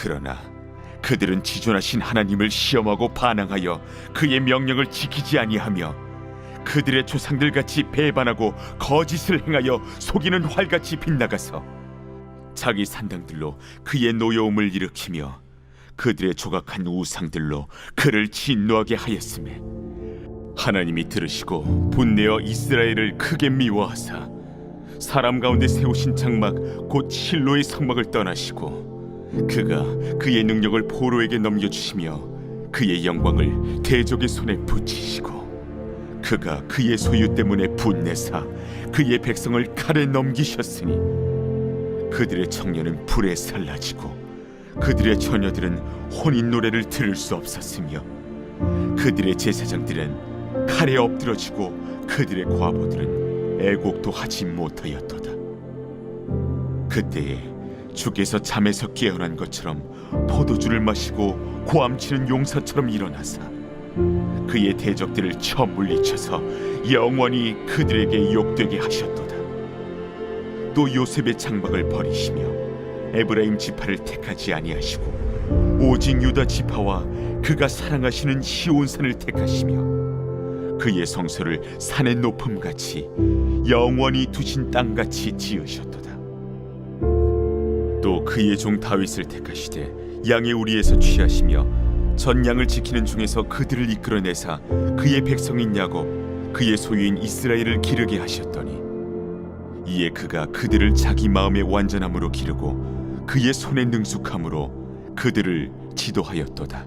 그러나 그들은 지존하신 하나님을 시험하고 반항하여 그의 명령을 지키지 아니하며 그들의 조상들 같이 배반하고 거짓을 행하여 속이는 활같이 빗나가서 자기 산당들로 그의 노여움을 일으키며 그들의 조각한 우상들로 그를 진노하게 하였음에 하나님이 들으시고 분내어 이스라엘을 크게 미워하사 사람 가운데 세우신 장막 곧 실로의 성막을 떠나시고 그가 그의 능력을 포로에게 넘겨주시며 그의 영광을 대적의 손에 붙이시고 그가 그의 소유 때문에 분내사 그의 백성을 칼에 넘기셨으니 그들의 청년은 불에 살라지고 그들의 처녀들은 혼인 노래를 들을 수 없었으며 그들의 제사장들은 칼에 엎드러지고 그들의 과부들은 애곡도 하지 못하였도다. 그때에 주께서 잠에서 깨어난 것처럼 포도주를 마시고 고함치는 용사처럼 일어나사 그의 대적들을 쳐 물리쳐서 영원히 그들에게 욕되게 하셨도다. 또 요셉의 장막을 버리시며 에브라임 지파를 택하지 아니하시고 오직 유다 지파와 그가 사랑하시는 시온산을 택하시며 그의 성소를 산의 높음 같이 영원히 두신 땅 같이 지으셨도다. 또 그의 종 다윗을 택하시되 양의 우리에서 취하시며 전 양을 지키는 중에서 그들을 이끌어내사 그의 백성인 야곱 그의 소유인 이스라엘을 기르게 하셨더니 이에 그가 그들을 자기 마음의 완전함으로 기르고 그의 손의 능숙함으로 그들을 지도하였도다.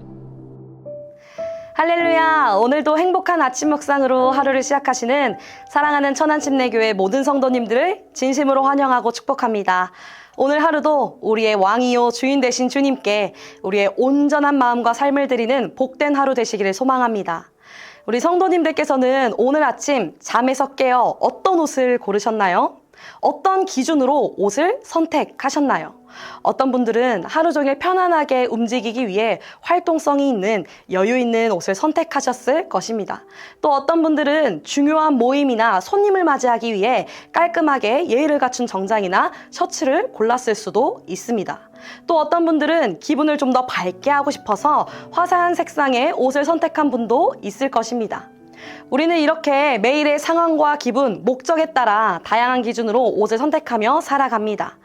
할렐루야! 오늘도 행복한 아침 묵상으로 하루를 시작하시는 사랑하는 천안침례교회 모든 성도님들을 진심으로 환영하고 축복합니다. 오늘 하루도 우리의 왕이요 주인 되신 주님께 우리의 온전한 마음과 삶을 드리는 복된 하루 되시기를 소망합니다. 우리 성도님들께서는 오늘 아침 잠에서 깨어 어떤 옷을 고르셨나요? 어떤 기준으로 옷을 선택하셨나요? 어떤 분들은 하루 종일 편안하게 움직이기 위해 활동성이 있는 여유 있는 옷을 선택하셨을 것입니다. 또 어떤 분들은 중요한 모임이나 손님을 맞이하기 위해 깔끔하게 예의를 갖춘 정장이나 셔츠를 골랐을 수도 있습니다. 또 어떤 분들은 기분을 좀 더 밝게 하고 싶어서 화사한 색상의 옷을 선택한 분도 있을 것입니다. 우리는 이렇게 매일의 상황과 기분, 목적에 따라 다양한 기준으로 옷을 선택하며 살아갑니다.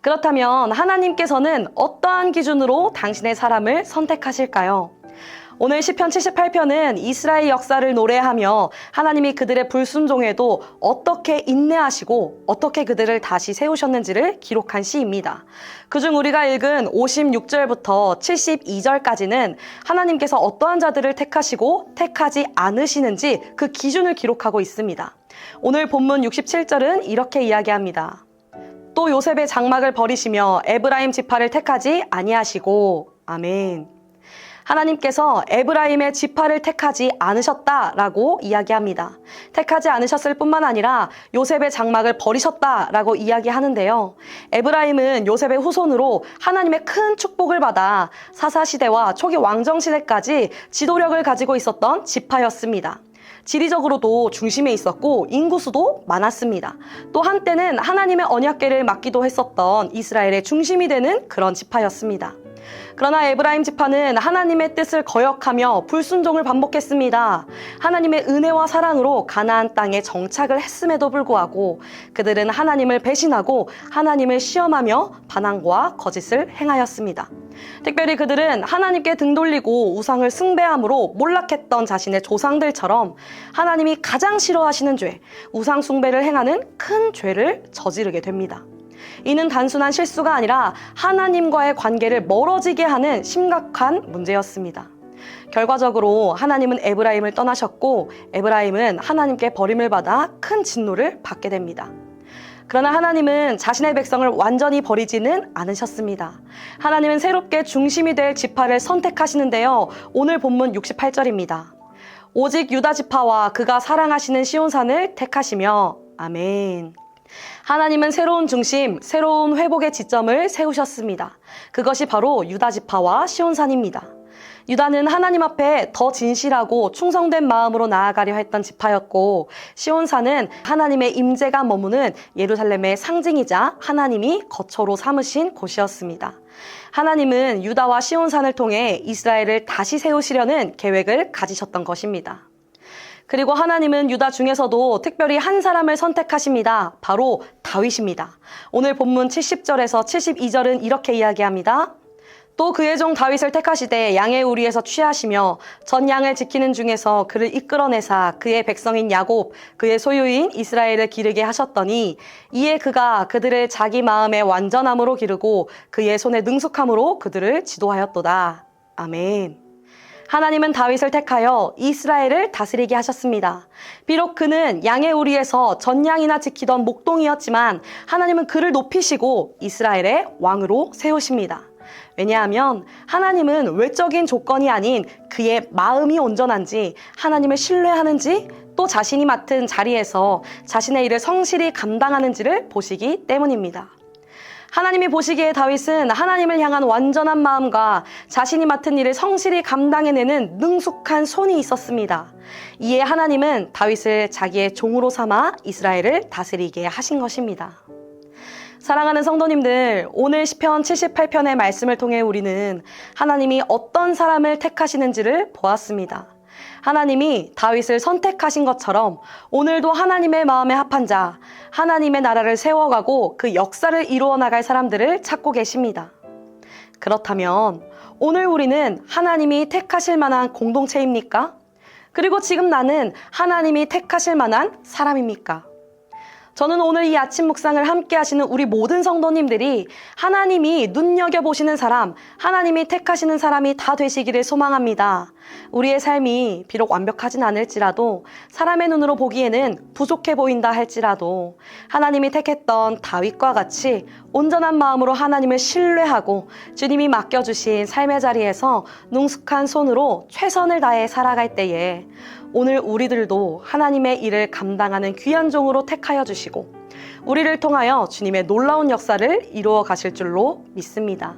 그렇다면 하나님께서는 어떠한 기준으로 당신의 사람을 선택하실까요? 오늘 시편 78편은 이스라엘 역사를 노래하며 하나님이 그들의 불순종에도 어떻게 인내하시고 어떻게 그들을 다시 세우셨는지를 기록한 시입니다. 그중 우리가 읽은 56절부터 72절까지는 하나님께서 어떠한 자들을 택하시고 택하지 않으시는지 그 기준을 기록하고 있습니다. 오늘 본문 67절은 이렇게 이야기합니다. 또 요셉의 장막을 버리시며 에브라임 지파를 택하지 아니하시고 아멘. 하나님께서 에브라임의 지파를 택하지 않으셨다라고 이야기합니다. 택하지 않으셨을 뿐만 아니라 요셉의 장막을 버리셨다라고 이야기하는데요. 에브라임은 요셉의 후손으로 하나님의 큰 축복을 받아 사사시대와 초기 왕정시대까지 지도력을 가지고 있었던 지파였습니다. 지리적으로도 중심에 있었고 인구수도 많았습니다. 또 한때는 하나님의 언약궤를 맡기도 했었던 이스라엘의 중심이 되는 그런 지파였습니다. 그러나 에브라임 지파는 하나님의 뜻을 거역하며 불순종을 반복했습니다. 하나님의 은혜와 사랑으로 가나안 땅에 정착을 했음에도 불구하고 그들은 하나님을 배신하고 하나님을 시험하며 반항과 거짓을 행하였습니다. 특별히 그들은 하나님께 등 돌리고 우상을 숭배함으로 몰락했던 자신의 조상들처럼 하나님이 가장 싫어하시는 죄, 우상 숭배를 행하는 큰 죄를 저지르게 됩니다. 이는 단순한 실수가 아니라 하나님과의 관계를 멀어지게 하는 심각한 문제였습니다. 결과적으로 하나님은 에브라임을 떠나셨고 에브라임은 하나님께 버림을 받아 큰 진노를 받게 됩니다. 그러나 하나님은 자신의 백성을 완전히 버리지는 않으셨습니다. 하나님은 새롭게 중심이 될 지파를 선택하시는데요. 오늘 본문 68절입니다. 오직 유다 지파와 그가 사랑하시는 시온산을 택하시며 아멘. 하나님은 새로운 중심, 새로운 회복의 지점을 세우셨습니다. 그것이 바로 유다 지파와 시온산입니다. 유다는 하나님 앞에 더 진실하고 충성된 마음으로 나아가려 했던 지파였고 시온산은 하나님의 임재가 머무는 예루살렘의 상징이자 하나님이 거처로 삼으신 곳이었습니다. 하나님은 유다와 시온산을 통해 이스라엘을 다시 세우시려는 계획을 가지셨던 것입니다. 그리고 하나님은 유다 중에서도 특별히 한 사람을 선택하십니다. 바로 다윗입니다. 오늘 본문 70절에서 72절은 이렇게 이야기합니다. 또 그의 종 다윗을 택하시되 양의 우리에서 취하시며 전 양을 지키는 중에서 그를 이끌어내사 그의 백성인 야곱 그의 소유인 이스라엘을 기르게 하셨더니 이에 그가 그들을 자기 마음의 완전함으로 기르고 그의 손의 능숙함으로 그들을 지도하였도다. 아멘. 하나님은 다윗을 택하여 이스라엘을 다스리게 하셨습니다. 비록 그는 양의 우리에서 전양이나 지키던 목동이었지만 하나님은 그를 높이시고 이스라엘의 왕으로 세우십니다. 왜냐하면 하나님은 외적인 조건이 아닌 그의 마음이 온전한지 하나님을 신뢰하는지 또 자신이 맡은 자리에서 자신의 일을 성실히 감당하는지를 보시기 때문입니다. 하나님이 보시기에 다윗은 하나님을 향한 완전한 마음과 자신이 맡은 일을 성실히 감당해내는 능숙한 손이 있었습니다. 이에 하나님은 다윗을 자기의 종으로 삼아 이스라엘을 다스리게 하신 것입니다. 사랑하는 성도님들, 오늘 시편 78편의 말씀을 통해 우리는 하나님이 어떤 사람을 택하시는지를 보았습니다. 하나님이 다윗을 선택하신 것처럼 오늘도 하나님의 마음에 합한 자, 하나님의 나라를 세워가고 그 역사를 이루어 나갈 사람들을 찾고 계십니다. 그렇다면 오늘 우리는 하나님이 택하실 만한 공동체입니까? 그리고 지금 나는 하나님이 택하실 만한 사람입니까? 저는 오늘 이 아침 묵상을 함께 하시는 우리 모든 성도님들이 하나님이 눈여겨보시는 사람, 하나님이 택하시는 사람이 다 되시기를 소망합니다. 우리의 삶이 비록 완벽하진 않을지라도 사람의 눈으로 보기에는 부족해 보인다 할지라도 하나님이 택했던 다윗과 같이 온전한 마음으로 하나님을 신뢰하고 주님이 맡겨주신 삶의 자리에서 능숙한 손으로 최선을 다해 살아갈 때에 오늘 우리들도 하나님의 일을 감당하는 귀한 종으로 택하여 주시고 우리를 통하여 주님의 놀라운 역사를 이루어 가실 줄로 믿습니다.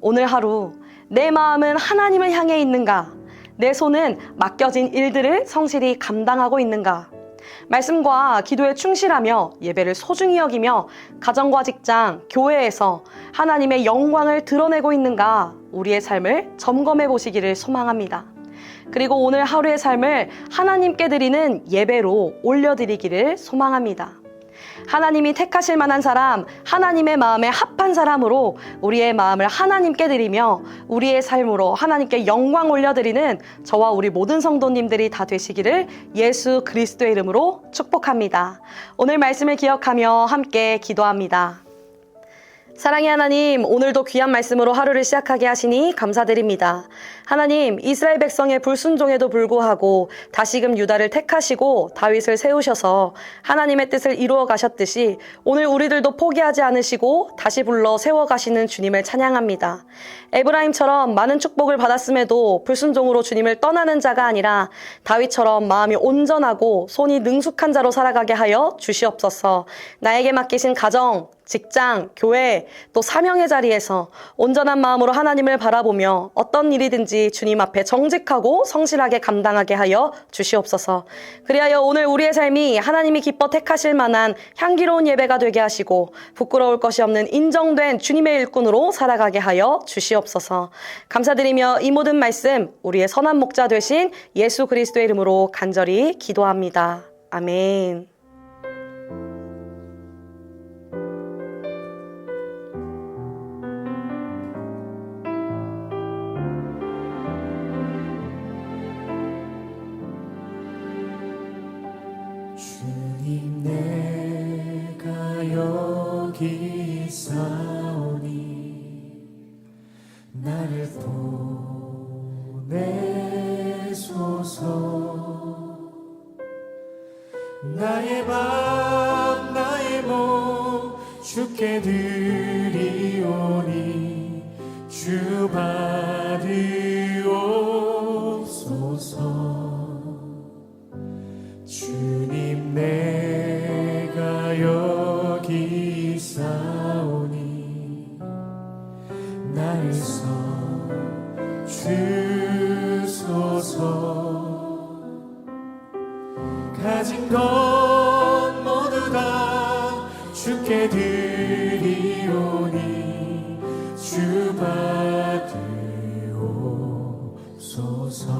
오늘 하루 내 마음은 하나님을 향해 있는가? 내 손은 맡겨진 일들을 성실히 감당하고 있는가? 말씀과 기도에 충실하며 예배를 소중히 여기며 가정과 직장, 교회에서 하나님의 영광을 드러내고 있는가? 우리의 삶을 점검해 보시기를 소망합니다. 그리고 오늘 하루의 삶을 하나님께 드리는 예배로 올려드리기를 소망합니다. 하나님이 택하실 만한 사람, 하나님의 마음에 합한 사람으로 우리의 마음을 하나님께 드리며 우리의 삶으로 하나님께 영광 올려드리는 저와 우리 모든 성도님들이 다 되시기를 예수 그리스도의 이름으로 축복합니다. 오늘 말씀을 기억하며 함께 기도합니다. 사랑의 하나님, 오늘도 귀한 말씀으로 하루를 시작하게 하시니 감사드립니다. 하나님, 이스라엘 백성의 불순종에도 불구하고 다시금 유다를 택하시고 다윗을 세우셔서 하나님의 뜻을 이루어 가셨듯이 오늘 우리들도 포기하지 않으시고 다시 불러 세워 가시는 주님을 찬양합니다. 에브라임처럼 많은 축복을 받았음에도 불순종으로 주님을 떠나는 자가 아니라 다윗처럼 마음이 온전하고 손이 능숙한 자로 살아가게 하여 주시옵소서. 나에게 맡기신 가정, 직장, 교회, 또 사명의 자리에서 온전한 마음으로 하나님을 바라보며 어떤 일이든지 주님 앞에 정직하고 성실하게 감당하게 하여 주시옵소서. 그리하여 오늘 우리의 삶이 하나님이 기뻐 택하실 만한 향기로운 예배가 되게 하시고 부끄러울 것이 없는 인정된 주님의 일꾼으로 살아가게 하여 주시옵소서. 감사드리며 이 모든 말씀 우리의 선한 목자 되신 예수 그리스도의 이름으로 간절히 기도합니다. 아멘. 기 있사오니 나를 보내소서. 나의 밥 나의 몸 주께 드리오니 주 받으 가진 것 모두 다 주께 드리오니 주 받으옵소서.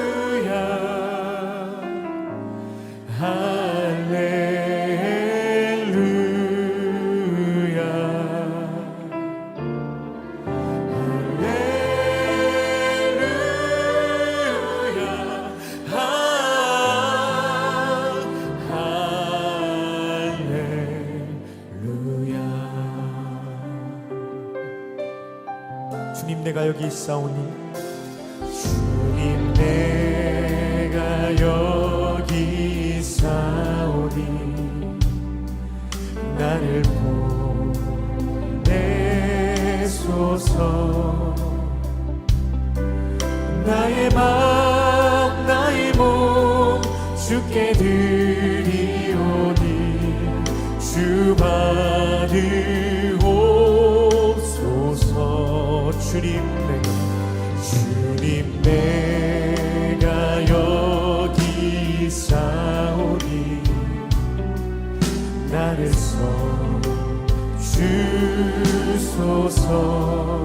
할렐루야. 할렐루야. 있사오니 주님 내가 여기 있사오니 나를 보내소서. 나의 마음 나의 몸 주께 드리오니 주 받으 주님 내가. 주님 내가 여기 있사오니 나를 써 주소서